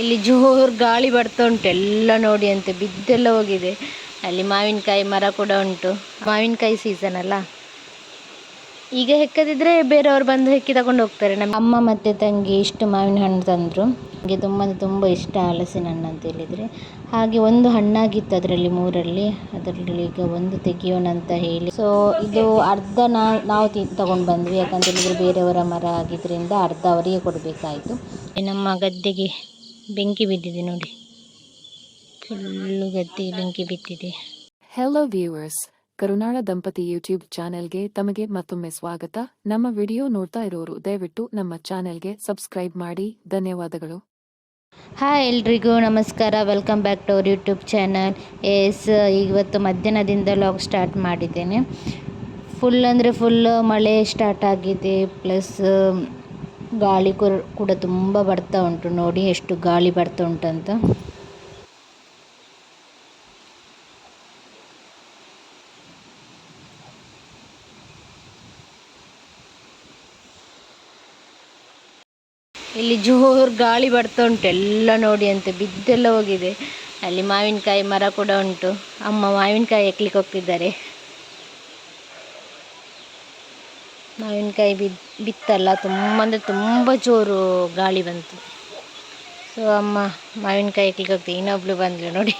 ಇಲ್ಲಿ ಜೋರು ಗಾಳಿ ಬರ್ತಾ ಉಂಟು, ಎಲ್ಲ ನೋಡಿ ಅಂತ ಬಿದ್ದೆಲ್ಲ ಹೋಗಿದೆ. ಅಲ್ಲಿ ಮಾವಿನಕಾಯಿ ಮರ ಕೂಡ ಉಂಟು. ಮಾವಿನಕಾಯಿ ಸೀಸನ್ ಅಲ್ಲ. ಈಗ ಹೆಕ್ಕದಿದ್ರೆ ಬೇರೆಯವರು ಬಂದು ಹೆಕ್ಕಿ ತಗೊಂಡು ಹೋಗ್ತಾರೆ. ನಮ್ಮ ಅಮ್ಮ ಮತ್ತು ತಂಗಿ ಇಷ್ಟು ಮಾವಿನ ಹಣ್ಣು ತಂದರು. ನನಗೆ ತುಂಬ ತುಂಬ ಇಷ್ಟ ಹಲಸಿನ ಹಣ್ಣು ಅಂತ ಹೇಳಿದರೆ. ಹಾಗೆ ಒಂದು ಹಣ್ಣಾಗಿತ್ತು ಅದರಲ್ಲಿ ಮೂರಲ್ಲಿ. ಅದರಲ್ಲಿ ಈಗ ಒಂದು ತೆಗಿಯೋಣ ಅಂತ ಹೇಳಿ. ಸೊ ಇದು ಅರ್ಧ ನಾ, ನಾವು ತಗೊಂಡು ಬಂದ್ವಿ. ಯಾಕಂತ ಹೇಳಿದರೆ ಬೇರೆಯವರ ಮರ ಆಗಿದ್ದರಿಂದ ಅರ್ಧ ಅವರಿಗೆ ಕೊಡಬೇಕಾಯಿತು. ನಮ್ಮ ಗದ್ದೆಗೆ ಬೆಂಕಿ ಬಿದ್ದಿದೆ ನೋಡಿ. ಫುಲ್ಲು ಗದ್ದೆ ಬೆಂಕಿ ಬಿದ್ದಿದೆ. ಹೆಲೋ ವ್ಯೂವರ್ಸ್ ಕರುನಾಳ ದಂಪತಿ ಯೂಟ್ಯೂಬ್ ಚಾನೆಲ್ಗೆ ತಮಗೆ ಮತ್ತೊಮ್ಮೆ ಸ್ವಾಗತ. ನಮ್ಮ ವಿಡಿಯೋ ನೋಡ್ತಾ ಇರೋರು ದಯವಿಟ್ಟು ನಮ್ಮ ಚಾನೆಲ್ಗೆ ಸಬ್ಸ್ಕ್ರೈಬ್ ಮಾಡಿ. ಧನ್ಯವಾದಗಳು. ಹಾಯ್ ಎಲ್ರಿಗೂ ನಮಸ್ಕಾರ. Welcome back to our YouTube channel yes ಇವತ್ತು ಮಧ್ಯಾಹ್ನದಿಂದ ಲಾಗ್ ಸ್ಟಾರ್ಟ್ ಮಾಡಿದ್ದೇನೆ. ಫುಲ್ ಅಂದರೆ ಫುಲ್ ಮಳೆ ಸ್ಟಾರ್ಟ್ ಆಗಿದೆ. ಪ್ಲಸ್ ಗಾಳಿ ಕೂಡ- ತುಂಬ ಬರ್ತಾ ಉಂಟು. ನೋಡಿ ಎಷ್ಟು ಗಾಳಿ ಬರ್ತಾ ಉಂಟಂತ. ಇಲ್ಲಿ ಜೋರು ಗಾಳಿ ಬರ್ತಾ ಉಂಟು. ಎಲ್ಲ ನೋಡಿ ಅಂತ ಬಿದ್ದೆಲ್ಲ ಹೋಗಿದೆ. ಅಲ್ಲಿ ಮಾವಿನಕಾಯಿ ಮರ ಕೂಡ ಉಂಟು. ಅಮ್ಮ ಮಾವಿನಕಾಯಿ ಹೆಕ್ಲಿಕ್ಕೆ ಹೋಗ್ತಿದ್ದಾರೆ. ಮಾವಿನಕಾಯಿ ಬಿದ್, ಬಿತ್ತಲ್ಲ, ತುಂಬ ಅಂದರೆ ತುಂಬ ಜೋರು ಗಾಳಿ ಬಂತು. ಸೊ ಅಮ್ಮ, ಮಾವಿನಕಾಯಿ ಹಾಕ್ಲಿಕ್ಕೆ ಹೋಗ್ತೀವಿ. ಇನ್ನೊಬ್ಳು ಬಂದಳು ನೋಡಿ.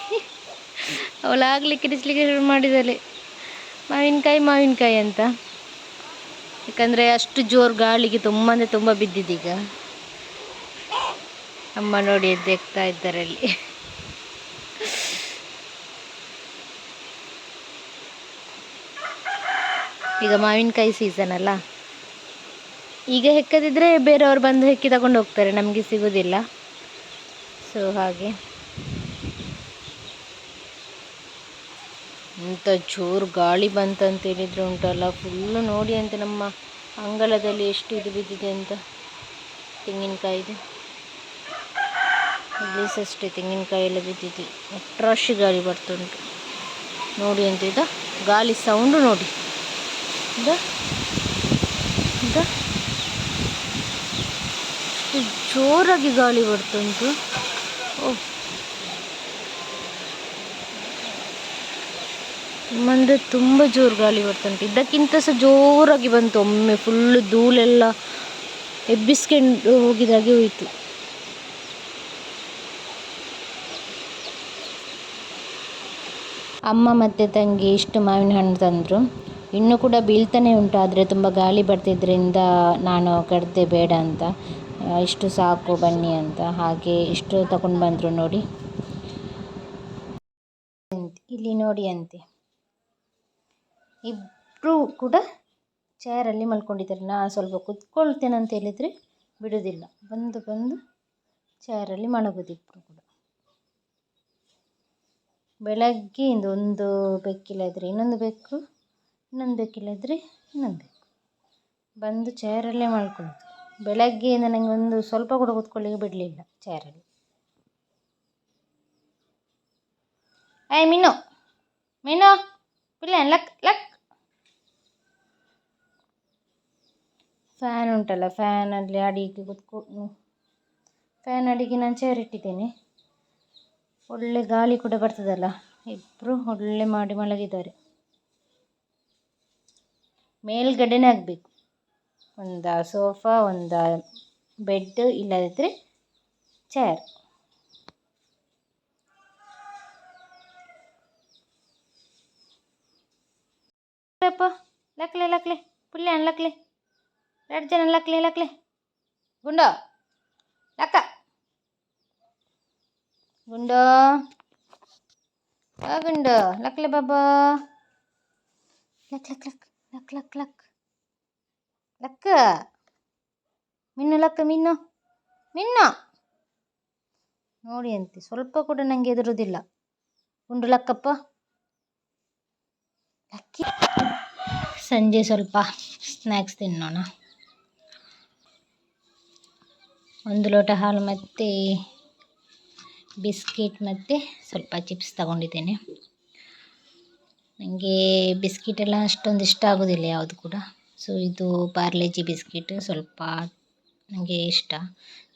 ಅವಳು ಆಗಲಿ ಕಿಡಿಸ್ಲಿಕ್ಕೆ ಶುರು ಮಾಡಿದ್ದಾಳೆ ಮಾವಿನಕಾಯಿ ಮಾವಿನಕಾಯಿ ಅಂತ. ಯಾಕಂದರೆ ಅಷ್ಟು ಜೋರು ಗಾಳಿಗೆ ತುಂಬ ಅಂದರೆ ತುಂಬ ಬಿದ್ದಿದ್ದೀಗ ಅಮ್ಮ ನೋಡಿ ಎದ್ದೆಗ್ತಾ ಇದ್ದಾರೆ ಅಲ್ಲಿ. ಈಗ ಮಾವಿನಕಾಯಿ ಸೀಸನ್ ಅಲ್ಲ. ಈಗ ಹೆಕ್ಕದಿದ್ರೆ ಬೇರೆಯವರು ಬಂದು ಹೆಕ್ಕಿ ತಗೊಂಡು ಹೋಗ್ತಾರೆ, ನಮಗೆ ಸಿಗೋದಿಲ್ಲ. ಸೊ ಹಾಗೆ. ಎಂಥ ಜೋರು ಗಾಳಿ ಬಂತಂತ ಉಂಟಲ್ಲ ಫುಲ್ಲು ನೋಡಿ ಅಂತ ನಮ್ಮ ಅಂಗಳದಲ್ಲಿ ಎಷ್ಟು ಇದು ಬಿದ್ದಿದೆ ಅಂತ ತೆಂಗಿನಕಾಯಿದು. ಇಲ್ಲಿ ತೆಂಗಿನಕಾಯಿ ಎಲ್ಲ ಬಿದ್ದಿದೆ. ಅಟ್ರಾಶಿ ಗಾಳಿ ಬರ್ತುಂಟು ನೋಡಿ ಅಂತ ಇದು, ಗಾಳಿ ಸೌಂಡು ನೋಡಿ. ಇದ ಇದ. ಜೋರಾಗಿ ಗಾಳಿ ಬರ್ತುಂಟು ಓ. ಅಂದರೆ ತುಂಬ ಜೋರು ಗಾಳಿ ಬರ್ತುಂಟು ಇದಕ್ಕಿಂತ ಸಹ ಜೋರಾಗಿ ಬಂತು ಒಮ್ಮೆ. ಫುಲ್ಲು ಧೂಳೆಲ್ಲ ಎಬ್ಬಿಸ್ಕೊಂಡು ಹೋಗಿದಾಗೆ ಹೋಯಿತು. ಅಮ್ಮ ಮತ್ತು ತಂಗಿ ಇಷ್ಟು ಮಾವಿನ ಹಣ್ಣು ತಂದರು. ಇನ್ನೂ ಕೂಡ ಬೀಳ್ತಾನೆ ಉಂಟು, ಆದರೆ ತುಂಬ ಗಾಳಿ ಬರ್ತಿದ್ದರಿಂದ ನಾನು ಕಡ್ದೆ ಬೇಡ ಅಂತ. ಇಷ್ಟು ಸಾಕು ಬನ್ನಿ ಅಂತ. ಹಾಗೆ ಇಷ್ಟು ತಗೊಂಡು ಬಂದರು ನೋಡಿ. ಇಲ್ಲಿ ನೋಡಿ ಅಂತೆ. ಇಬ್ಬರು ಕೂಡ ಚೇರಲ್ಲಿ ಮಲ್ಕೊಂಡಿದ್ದಾರೆ. ನಾನು ಸ್ವಲ್ಪ ಕುತ್ಕೊಳ್ತೇನೆ ಅಂತ ಹೇಳಿದರೆ ಬಿಡೋದಿಲ್ಲ. ಬಂದು ಬಂದು ಚೇರಲ್ಲಿ ಮಲಗೋದು ಇಬ್ಬರು ಕೂಡ. ಬೆಳಗ್ಗೆಯಿಂದ ಒಂದು ಬೆಕ್ಕಿಲ್ಲದ್ರೆ ಇನ್ನೊಂದು ಬೆಕ್ಕು, ಇನ್ನೊಂದು ಬೆಕ್ಕಿಲ್ಲದ್ರೆ ಇನ್ನೊಂದು ಬೆಕ್ಕು. ಬಂದು ಚೇರಲ್ಲೇ ಮಲ್ಕೊಳ್ಳೋದು. ಬೆಳಗ್ಗೆಯಿಂದ ಒಂದು ಸ್ವಲ್ಪ ಕೂಡ ಕೂತ್ಕೊಳ್ಳಿಕ್ಕೆ ಬಿಡಲಿಲ್ಲ ಚೇರಲ್ಲಿ ಏಯ್ ಮೀನು ಮೀನು ಇಲ್ಲ ಲಕ್ ಲಕ್. ಫ್ಯಾನ್ ಉಂಟಲ್ಲ ಫ್ಯಾನಲ್ಲಿ ಅಡಿಗೆ ಕೂತ್ಕೊಂಡು ಫ್ಯಾನ್ ಅಡಿಗೆ ನಾನು ಚೇರ್ ಇಟ್ಟಿದ್ದೇನೆ. ಒಳ್ಳೆ ಗಾಳಿ ಕೂಡ ಬರ್ತದಲ್ಲ ಇಬ್ಬರು ಒಳ್ಳೆ ಮಾಡಿ ಮಲಗಿದ್ದಾರೆ. ಮೇಲ್ಗಡೆನೇ ಆಗಬೇಕು. ಒಂದು ಸೋಫಾ ಒಂದು ಬೆಡ್ ಇಲ್ಲದಿದ್ದರೆ ಚೇರ್ ಅಪ್ಪ, ಲಕ್ಲೆ ಲಕ್ಲೆ ಪುಲ್ಲೆ ಲಕ್ಲೆ ಎರಡು ಜನ ಲಕ್ಲೆ ಲಕ್ಲೆ. ಗುಂಡೋ, ಲಕ್ಕ. ಗುಂಡೋ, ಆ ಗುಂಡೋ, ಲಕ್ಲೆ ಬಾಬಾ. ಲಕ್ ಲಕ್ ಲಕ್ ಲಕ್ ಲಕ್ ಲಕ್. ಲಕ್ಕ ಮಿನ್ನು ಲಕ್ಕ ಮಿನ್ನು ಮಿನ್ನು ನೋಡಿ ಅಂತೆ, ಸ್ವಲ್ಪ ಕೂಡ ನನಗೆ ಎದುರುದಿಲ್ಲ ಉಂಡು ಲಕ್ಕಪ್ಪ? ಲಕ್ಕಿ. ಸಂಜೆ ಸ್ವಲ್ಪ ಸ್ನ್ಯಾಕ್ಸ್ ತಿನ್ನೋಣ. ಒಂದು ಲೋಟ ಹಾಲು ಮತ್ತು, ಬಿಸ್ಕಿಟ್ ಮತ್ತು ಸ್ವಲ್ಪ ಚಿಪ್ಸ್ ತಗೊಂಡಿದ್ದೇನೆ. ನನಗೆ ಬಿಸ್ಕಿಟೆಲ್ಲ ಅಷ್ಟೊಂದು ಇಷ್ಟ ಆಗೋದಿಲ್ಲ ಯಾವುದು ಕೂಡ. ಸೊ ಇದು ಪಾರ್ಲೆಜಿ ಬಿಸ್ಕಿಟ್ ಸ್ವಲ್ಪ ನನಗೆ ಇಷ್ಟ.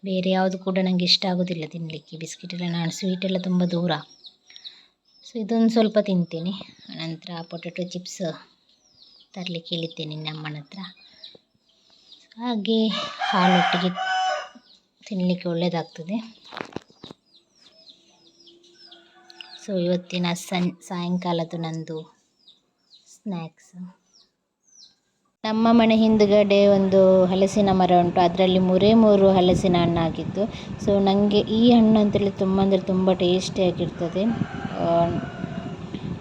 ಬೇರೆ ಯಾವುದು ಕೂಡ ನನಗೆ ಇಷ್ಟ ಆಗೋದಿಲ್ಲ ತಿನ್ನಲಿಕ್ಕೆ ಬಿಸ್ಕೆಟ್ ಎಲ್ಲ ನಾನು ಸ್ವೀಟ್ ಎಲ್ಲ ತುಂಬ ದೂರ. ಸೊ ಇದೊಂದು ಸ್ವಲ್ಪ ತಿಂತೀನಿ. ನಂತರ ಪೊಟೆಟೊ ಚಿಪ್ಸ್ ತರಲಿಕ್ಕೆ ಹೇಳಿದ್ದೇನೆ ನಮ್ಮನ ಹತ್ರ. ಹಾಗೆ ಹಾಲೊಟ್ಟಿಗೆ ತಿನ್ನಲಿಕ್ಕೆ ಒಳ್ಳೆಯದಾಗ್ತದೆ ಸೊ ಇವತ್ತಿನ ಸಂ ಸಾಯಂಕಾಲದ್ದು ಸ್ನ್ಯಾಕ್ಸ್ ನಮ್ಮ ಮನೆ ಹಿಂದುಗಡೆ ಒಂದು ಹಲಸಿನ ಮರ ಉಂಟು. ಅದರಲ್ಲಿ ಮೂರೇ ಮೂರು ಹಲಸಿನ ಹಣ್ಣಾಗಿತ್ತು ಸೊ ನನಗೆ ಈ ಹಣ್ಣು ಅಂತೇಳಿ ತುಂಬ ಅಂದರೆ ತುಂಬ ಟೇಸ್ಟಿಯಾಗಿರ್ತದೆ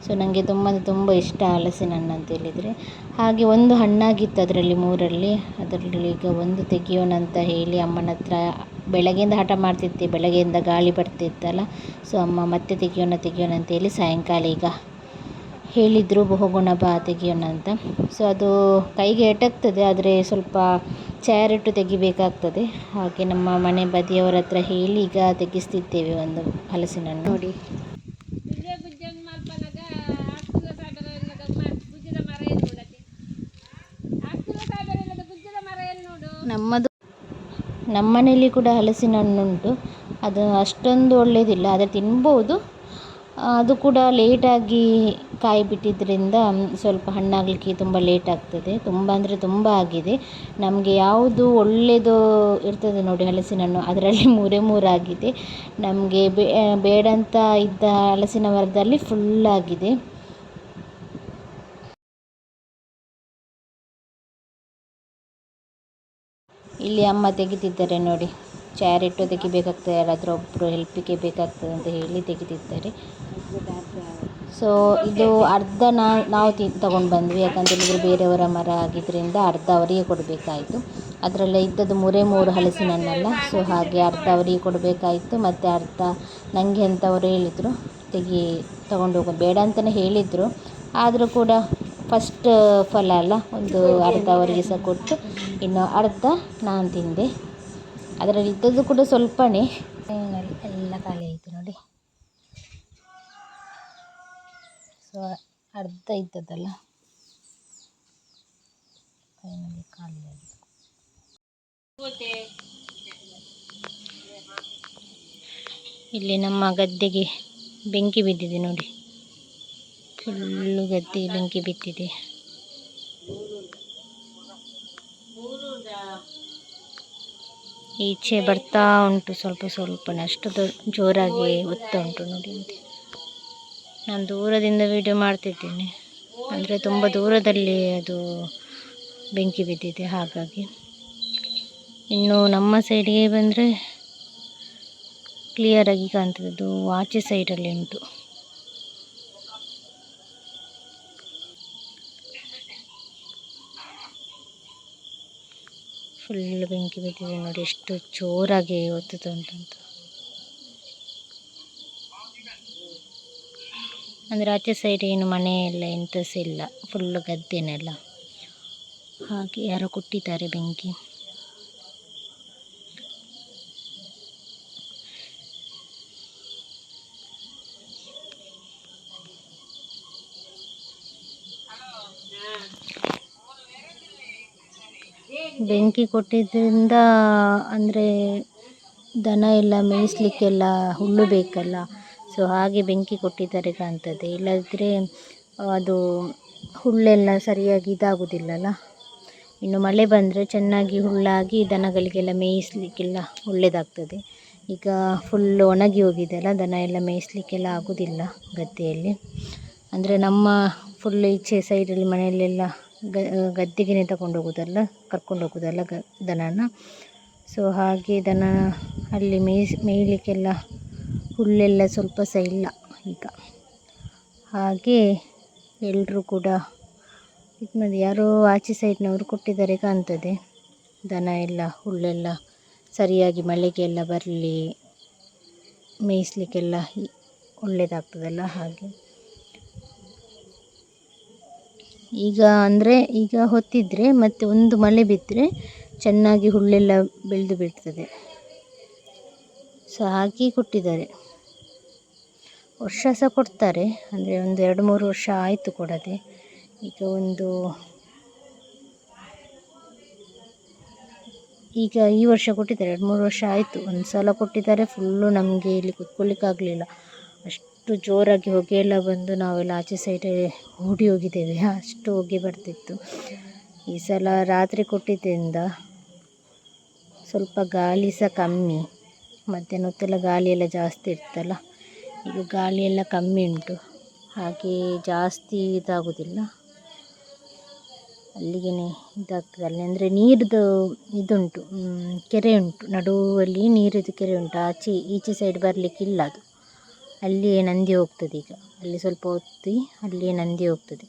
ಸೊ ನನಗೆ ತುಂಬ ಅಂದರೆ ತುಂಬ ಇಷ್ಟ ಹಲಸಿನ ಹಣ್ಣು ಅಂತೇಳಿದರೆ ಹಾಗೆ ಒಂದು ಹಣ್ಣಾಗಿತ್ತು ಅದರಲ್ಲಿ ಮೂರಲ್ಲಿ. ಅದರಲ್ಲಿ ಈಗ ಒಂದು ತೆಗಿಯೋಣ ಅಂತ ಹೇಳಿ ಅಮ್ಮನ ಹತ್ರ ಬೆಳಗ್ಗೆಯಿಂದ ಹಠ ಮಾಡ್ತಿತ್ತು ಬೆಳಗ್ಗೆಯಿಂದ ಗಾಳಿ ಬರ್ತಿತ್ತಲ್ಲ. ಸೊ ಅಮ್ಮ ಮತ್ತೆ ತೆಗಿಯೋಣ ತೆಗಿಯೋಣ ಅಂತೇಳಿ ಸಾಯಂಕಾಲ ಈಗ ಹೇಳಿದರು ಹೋಗೋಣ ಬಾ ತೆಗಿಯೋಣ ಅಂತ. ಸೊ ಅದು ಕೈಗೆ ಎಟಕ್ತದೆ ಆದರೆ ಸ್ವಲ್ಪ ಚಾರಿಟ್ಟು ತೆಗಿಬೇಕಾಗ್ತದೆ. ಹಾಗೆ ನಮ್ಮ ಮನೆ ಬದಿಯವರ ಹತ್ರ ಹೇಳಿ ಈಗ ತೆಗಿಸ್ತಿದ್ದೇವೆ ಒಂದು ಹಲಸಿನಣ್ಣು ನೋಡಿ. ನಮ್ಮದು ನಮ್ಮನೇಲಿ ಕೂಡ ಹಲಸಿನ ಹಣ್ಣುಂಟು ಅದು ಅಷ್ಟೊಂದು ಒಳ್ಳೆಯದಿಲ್ಲ ಆದರೆ ತಿನ್ಬೋದು. ಅದು ಕೂಡ ಲೇಟಾಗಿ ಕಾಯಿ ಬಿಟ್ಟಿದ್ದರಿಂದ ಸ್ವಲ್ಪ ಹಣ್ಣಾಗಲಿಕ್ಕೆ ತುಂಬ ಲೇಟ್ ಆಗ್ತದೆ. ತುಂಬ ಅಂದರೆ ತುಂಬ ಆಗಿದೆ. ನಮಗೆ ಯಾವುದು ಒಳ್ಳೆಯದು ಇರ್ತದೆ ನೋಡಿ ಹಲಸಿನ ಹಣ್ಣು ಅದರಲ್ಲಿ ಮೂರೇ ಮೂರಾಗಿದೆ ನಮಗೆ ಬೇಡ ಅಂತ ಇದ್ದ ಹಲಸಿನ ಮರದಲ್ಲಿ ಫುಲ್ ಆಗಿದೆ. ಇಲ್ಲಿ ಅಮ್ಮ ತೆಗಿತಿದ್ದಾರೆ ನೋಡಿ. ಚಾರಿಟ್ಟು ತೆಗಿಬೇಕಾಗ್ತದೆ ಯಾರಾದರೂ ಒಬ್ಬರು ಹೆಲ್ಪಿಗೆ ಬೇಕಾಗ್ತದೆ ಅಂತ ಹೇಳಿ ತೆಗೆದಿದ್ದಾರೆ. ಸೊ ಇದು ಅರ್ಧ ನಾ, ನಾವು ತಿ, ತಗೊಂಡು ಬಂದ್ವಿ. ಯಾಕಂತ ಹೇಳಿದರೆ ಬೇರೆಯವರ ಮರ ಆಗಿದ್ದರಿಂದ ಅರ್ಧ ಅವರಿಗೆ ಕೊಡಬೇಕಾಯಿತು. ಅದರಲ್ಲೇ ಇದ್ದದ್ದು ಮೂರೇ ಮೂರು ಹಲಸಿನ ಹಣ್ಣಲ್ಲ ಸೊ ಹಾಗೆ ಅರ್ಧ ಅವರಿಗೆ ಕೊಡಬೇಕಾಯಿತು. ಮತ್ತು ಅರ್ಧ ನನಗೆ ಅಂತ ಅವರು ಹೇಳಿದರು, ತೆಗಿ, ತಗೊಂಡು ಹೋಗು ಬೇಡ ಅಂತಲೇ ಹೇಳಿದರು. ಆದರೂ ಕೂಡ ಫಸ್ಟ್ ಫಲ ಅಲ್ಲ. ಒಂದು ಅರ್ಧ ಅವರಿಗೆ ಸಹ ಕೊಟ್ಟು, ಇನ್ನು ಅರ್ಧ ನಾನು ತಿಂದೆ. ಅದರಲ್ಲಿ ಇದ್ದದ್ದು ಕೂಡ ಸ್ವಲ್ಪನೇ. ಎಲ್ಲ ಖಾಲಿ ಆಯಿತು ನೋಡಿ. ಸೊ ಅರ್ಧ ಇದ್ದದ್ದಲ್ಲ. ಫೈನಲಿ ಖಾಲಿ ಆಯಿತು ಇಲ್ಲಿ ನಮ್ಮ ಗದ್ದೆಗೆ ಬೆಂಕಿ ಬಿದ್ದಿದೆ ನೋಡಿ. ಫುಲ್ಲು ಗದ್ದೆ ಬೆಂಕಿ ಬಿದ್ದಿದೆ. ಈಚೆ ಬರ್ತಾ ಉಂಟು, ಸ್ವಲ್ಪ ಸ್ವಲ್ಪ ಅಷ್ಟು ಜೋರಾಗಿ ಒತ್ತಾ ಉಂಟು ನೋಡಿ ನಾನು ದೂರದಿಂದ ವಿಡಿಯೋ ಮಾಡ್ತಿದ್ದೇನೆ. ಅಂದರೆ ತುಂಬ ದೂರದಲ್ಲಿ ಅದು ಬೆಂಕಿ ಬಿದ್ದಿದೆ, ಹಾಗಾಗಿ. ಇನ್ನು ನಮ್ಮ ಸೈಡಿಗೆ ಬಂದರೆ ಕ್ಲಿಯರಾಗಿ ಕಾಣ್ತದೆ. ಅದು ಆಚೆ ಸೈಡಲ್ಲಿ ಉಂಟು. ಫುಲ್ ಬೆಂಕಿ ಬಿದ್ದಿದೆ ನೋಡಿ, ಎಷ್ಟು ಜೋರಾಗಿ ಒತ್ತುತ್ತಾ ಉಂಟಂತ ಅಂದರೆ ಆಚೆ ಸೈಡ್ ಏನು ಮನೆ ಎಲ್ಲ ಎಂತ ಸಹ ಇಲ್ಲ ಫುಲ್ಲು ಗದ್ದೆನೆಲ್ಲ. ಹಾಗೆ ಯಾರೋ ಕೊಟ್ಟಿದ್ದಾರೆ ಬೆಂಕಿ. ಬೆಂಕಿ ಕೊಟ್ಟಿದ್ದರಿಂದ ಅಂದರೆ ದನ ಎಲ್ಲ ಮೇಯಿಸಲಿಕ್ಕೆಲ್ಲ ಹುಲ್ಲು ಬೇಕಲ್ಲ. ಸೊ ಹಾಗೆ ಬೆಂಕಿ ಕೊಟ್ಟಿದ್ದಾರೆ ಕಾಣ್ತದೆ. ಇಲ್ಲದಿದ್ದರೆ ಅದು ಹುಲ್ಲೆಲ್ಲ ಸರಿಯಾಗಿ ಇದಾಗುವುದಿಲ್ಲಲ್ಲ ಇನ್ನು ಮಳೆ ಬಂದರೆ ಚೆನ್ನಾಗಿ ಹುಲ್ಲಾಗಿ ದನಗಳಿಗೆಲ್ಲ ಮೇಯಿಸಲಿಕ್ಕೆಲ್ಲ ಒಳ್ಳೆಯದಾಗ್ತದೆ ಈಗ ಫುಲ್ ಒಣಗಿ ಹೋಗಿದೆ ಅಲ್ಲ ದನ ಎಲ್ಲ ಮೇಯಿಸಲಿಕ್ಕೆಲ್ಲ ಆಗೋದಿಲ್ಲ ಗದ್ದೆಯಲ್ಲಿ. ಅಂದರೆ ನಮ್ಮ ಫುಲ್ ಈಚೆ ಸೈಡಲ್ಲಿ ಮನೆಯಲ್ಲೆಲ್ಲ ಗದ್ದೆಗೆ ತಗೊಂಡು ಹೋಗೋದಲ್ಲ, ಕರ್ಕೊಂಡು ಹೋಗೋದಲ್ಲ ಗ, ದನನ. ಸೊ ಹಾಗೆ ದನ ಅಲ್ಲಿ ಮೇಯ್ಸಿ ಮೇಯಲಿಕ್ಕೆಲ್ಲ ಹುಲ್ಲೆಲ್ಲ ಸ್ವಲ್ಪ ಸಹ ಇಲ್ಲ ಈಗ. ಹಾಗೆ ಎಲ್ಲರೂ ಕೂಡ ಇದು ಯಾರೋ ಆಚೆ ಸೈಡ್ನವರು ಕೊಟ್ಟಿದ್ದಾರೆ ಕಾಣ್ತದೆ. ದನ ಎಲ್ಲ, ಹುಲ್ಲೆಲ್ಲ ಸರಿಯಾಗಿ ಮಳೆಗೆಲ್ಲ ಬರಲಿ, ಮೇಯಿಸಲಿಕ್ಕೆಲ್ಲ ಒಳ್ಳೆಯದಾಗ್ತದಲ್ಲ ಹಾಗೆ. ಈಗ ಅಂದರೆ ಈಗ ಹೊತ್ತಿದ್ರೆ ಮತ್ತೆ ಒಂದು ಮಳೆ ಬಿದ್ದರೆ ಚೆನ್ನಾಗಿ ಹುಲ್ಲೆಲ್ಲ ಬೆಳೆದು ಬಿಡ್ತದೆ. ಸೊ ಹಾಕಿ ಕೊಟ್ಟಿದ್ದಾರೆ. ವರ್ಷ ಸಹ ಕೊಡ್ತಾರೆ, ಅಂದರೆ ಒಂದು ಎರಡು ಮೂರು ವರ್ಷ ಆಯಿತು ಕೊಡದೆ. ಈಗ ಒಂದು ಈಗ ಈ ವರ್ಷ ಕೊಟ್ಟಿದ್ದಾರೆ, ಎರಡು ಮೂರು ವರ್ಷ ಆಯಿತು. ಒಂದು ಸಲ ಕೊಟ್ಟಿದ್ದಾರೆ ಫುಲ್ಲು ನಮಗೆ ಇಲ್ಲಿ ಕುತ್ಕೊಳ್ಳಿಕ್ಕಾಗಲಿಲ್ಲ ಅಷ್ಟು ಜೋರಾಗಿ ಹೊಗೆ ಎಲ್ಲ ಬಂದು ನಾವೆಲ್ಲ ಆಚೆ ಸೈಡ್ ಓಡಿ ಹೋಗಿದ್ದೇವೆ. ಅಷ್ಟು ಹೊಗೆ ಬರ್ತಿತ್ತು. ಈ ಸಲ ರಾತ್ರಿ ಕೊಟ್ಟಿದ್ದರಿಂದ ಸ್ವಲ್ಪ ಗಾಳಿ ಸಹ ಕಮ್ಮಿ. ಮಧ್ಯಾಹ್ನ ಹೊತ್ತೆಲ್ಲ ಗಾಳಿ ಎಲ್ಲ ಜಾಸ್ತಿ ಇರ್ತಲ್ಲ, ಈಗ ಗಾಳಿ ಎಲ್ಲ ಕಮ್ಮಿ ಉಂಟು. ಹಾಗೆ ಜಾಸ್ತಿ ಇದಾಗೋದಿಲ್ಲ. ಅಲ್ಲಿಗೆ ಇದಾಗ್ತದೆ ಅಲ್ಲಿ ಅಂದರೆ ನೀರದು ಇದುಂಟು ಕೆರೆ ಉಂಟು. ನಡುವಲ್ಲಿ ನೀರಿದ್ದು ಕೆರೆ ಉಂಟು. ಆಚೆ, ಈಚೆ ಸೈಡ್ ಬರಲಿಕ್ಕಿಲ್ಲ ಅದು. ಅಲ್ಲಿಯೇ ನಂದಿ ಹೋಗ್ತದೆ ಈಗ. ಅಲ್ಲಿ ಸ್ವಲ್ಪ ಹೊತ್ತಿ ಅಲ್ಲಿಯೇ ನಂದಿ ಹೋಗ್ತದೆ.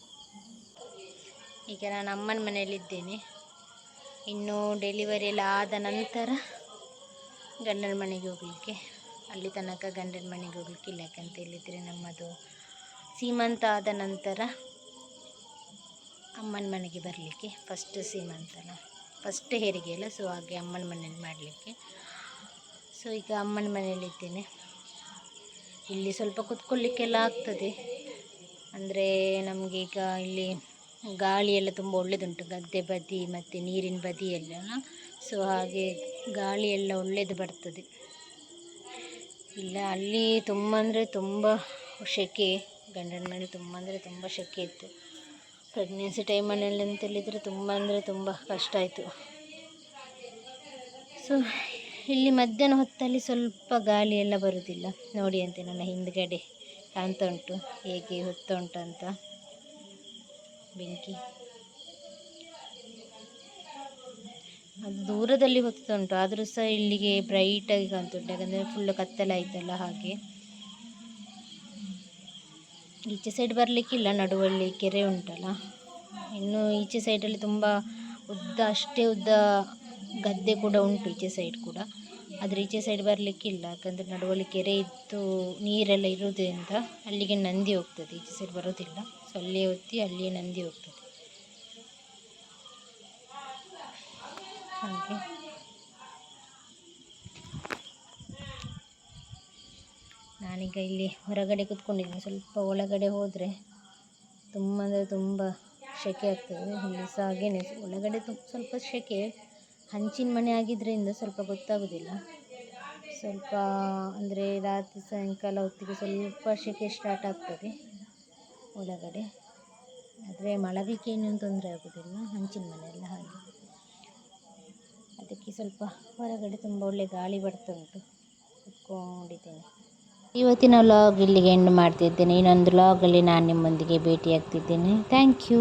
ಈಗ ನಾನು ಅಮ್ಮನ ಮನೆಯಲ್ಲಿದ್ದೇನೆ. ಇನ್ನು ಡೆಲಿವರಿ ಎಲ್ಲ ಆದ ನಂತರ ಗಂಡನ ಮನೆಗೆ ಹೋಗಲಿಕ್ಕೆ. ಅಲ್ಲಿ ತನಕ ಗಂಡನ ಮನೆಗೆ ಹೋಗ್ಲಿಕ್ಕಿಲ್ಲ ಯಾಕಂತ ಹೇಳಿದರೆ ನಮ್ಮದು ಸೀಮಂತ ಆದ ನಂತರ ಅಮ್ಮನ ಮನೆಗೆ ಬರಲಿಕ್ಕೆ ಫಸ್ಟ್ ಸೀಮಂತನ. ಫಸ್ಟ್ ಹೆರಿಗೆ ಅಲ್ಲ ಸೊ ಹಾಗೆ ಅಮ್ಮನ ಮನೇಲಿ ಮಾಡಲಿಕ್ಕೆ. ಸೊ ಈಗ ಅಮ್ಮನ ಮನೆಯಲ್ಲಿದ್ದೇನೆ. ಇಲ್ಲಿ ಸ್ವಲ್ಪ ಕುತ್ಕೊಳ್ಳಿಕ್ಕೆಲ್ಲ ಆಗ್ತದೆ. ಅಂದರೆ ನಮಗೆ ಈಗ ಇಲ್ಲಿ ಗಾಳಿ ಎಲ್ಲ ತುಂಬ ಒಳ್ಳೆಯದುಂಟು ಗದ್ದೆ ಬದಿ ಮತ್ತು ನೀರಿನ ಬದಿಯೆಲ್ಲ ಸೊ ಹಾಗೆ ಗಾಳಿ ಎಲ್ಲ ಒಳ್ಳೆಯದು ಬರ್ತದೆ. ಇಲ್ಲ, ಅಲ್ಲಿ ತುಂಬ ಅಂದರೆ ತುಂಬ ಸೆಕೆ ಗಂಡನ ಮನೆ ತುಂಬ ಅಂದರೆ ತುಂಬ ಸೆಕೆ ಇತ್ತು. ಪ್ರೆಗ್ನೆನ್ಸಿ ಟೈಮಲ್ಲಿ ಅಂತೇಳಿದರೆ ತುಂಬ ಅಂದರೆ ತುಂಬ ಕಷ್ಟ ಆಯಿತು. ಸೊ ಇಲ್ಲಿ ಮಧ್ಯಾಹ್ನ ಹೊತ್ತಲ್ಲಿ ಸ್ವಲ್ಪ ಗಾಳಿ ಎಲ್ಲ ಬರುವುದಿಲ್ಲ ನೋಡಿ ಅಂತೆ ನನ್ನ ಹಿಂದ್ಗಡೆ ಕಾಣ್ತಾ ಉಂಟು ಹೇಗೆ ಹೊತ್ತ ಉಂಟು ಅಂತ. ಬೆಂಕಿ. ಅದು ದೂರದಲ್ಲಿ ಹೊತ್ತಾ ಉಂಟು ಆದರೂ ಸಹ ಇಲ್ಲಿಗೆ ಬ್ರೈಟಾಗಿ ಕಾಣ್ತುಂಟು. ಯಾಕಂದರೆ ಫುಲ್ಲು ಕತ್ತಲಾಯ್ತಲ್ಲ ಹಾಗೆ. ಈಚೆ ಸೈಡ್ ಬರಲಿಕ್ಕಿಲ್ಲ. ನಡುವಲ್ಲಿ ಕೆರೆ ಉಂಟಲ್ಲ. ಇನ್ನು ಈಚೆ ಸೈಡಲ್ಲಿ ತುಂಬ ಉದ್ದ, ಅಷ್ಟೇ ಉದ್ದ ಗದ್ದೆ ಕೂಡ ಉಂಟು ಈಚೆ ಸೈಡ್ ಕೂಡ. ಆದರೆ ಈಚೆ ಸೈಡ್ ಬರಲಿಕ್ಕಿಲ್ಲ ಯಾಕಂದರೆ ನಡುವಲ್ಲಿ ಕೆರೆ ಇದ್ದು ನೀರೆಲ್ಲ ಇರುವುದರಿಂದ ಅಲ್ಲಿಗೆ ನಂದಿ ಹೋಗ್ತದೆ, ಈಚೆ ಸೈಡ್ ಬರೋದಿಲ್ಲ ಸೊ ಅಲ್ಲಿಯೇ ಒತ್ತಿ ಅಲ್ಲಿಯೇ ನಂದಿ ಹೋಗ್ತದೆ. ಹಾಗೆ. ನಾನೀಗ ಇಲ್ಲಿ ಹೊರಗಡೆ ಕೂತ್ಕೊಂಡಿದ್ದೀನಿ. ಸ್ವಲ್ಪ ಒಳಗಡೆ ಹೋದರೆ ತುಂಬ ಅಂದರೆ ತುಂಬ ಸೆಕೆ ಆಗ್ತದೆ. ಇಲ್ಲಿ ಸಹ ಹಾಗೇನೆ ಒಳಗಡೆ ತುಂಬ ಸ್ವಲ್ಪ ಸೆಕೆ ಹಂಚಿನ ಮನೆ ಆಗಿದ್ದರಿಂದ ಸ್ವಲ್ಪ ಗೊತ್ತಾಗೋದಿಲ್ಲ. ಸ್ವಲ್ಪ ಅಂದರೆ ರಾತ್ರಿ ಸಾಯಂಕಾಲ ಹೊತ್ತಿಗೆ ಸ್ವಲ್ಪ ಸೆಕೆ ಸ್ಟಾರ್ಟ್ ಆಗ್ತದೆ ಒಳಗಡೆ. ಆದರೆ ಮಳವಿಕೆ ಏನು ತೊಂದರೆ ಆಗೋದಿಲ್ಲ ಹಂಚಿನ ಮನೆಯೆಲ್ಲ ಹಾಗೆ. ಅದಕ್ಕೆ ಸ್ವಲ್ಪ ಹೊರಗಡೆ ತುಂಬ ಒಳ್ಳೆ ಗಾಳಿ ಬರ್ತಾ ಉಂಟು. ಕುತ್ಕೊಂಡಿದ್ದೇನೆ. ಇವತ್ತಿನ ವ್ಲಾಗ್ ಇಲ್ಲಿಗೆ ಎಂಡ್ ಮಾಡ್ತಿದ್ದೇನೆ. ಇನ್ನೊಂದು ವ್ಲಾಗಲ್ಲಿ ನಾನು ನಿಮ್ಮೊಂದಿಗೆ ಭೇಟಿಯಾಗ್ತಿದ್ದೇನೆ. Thank you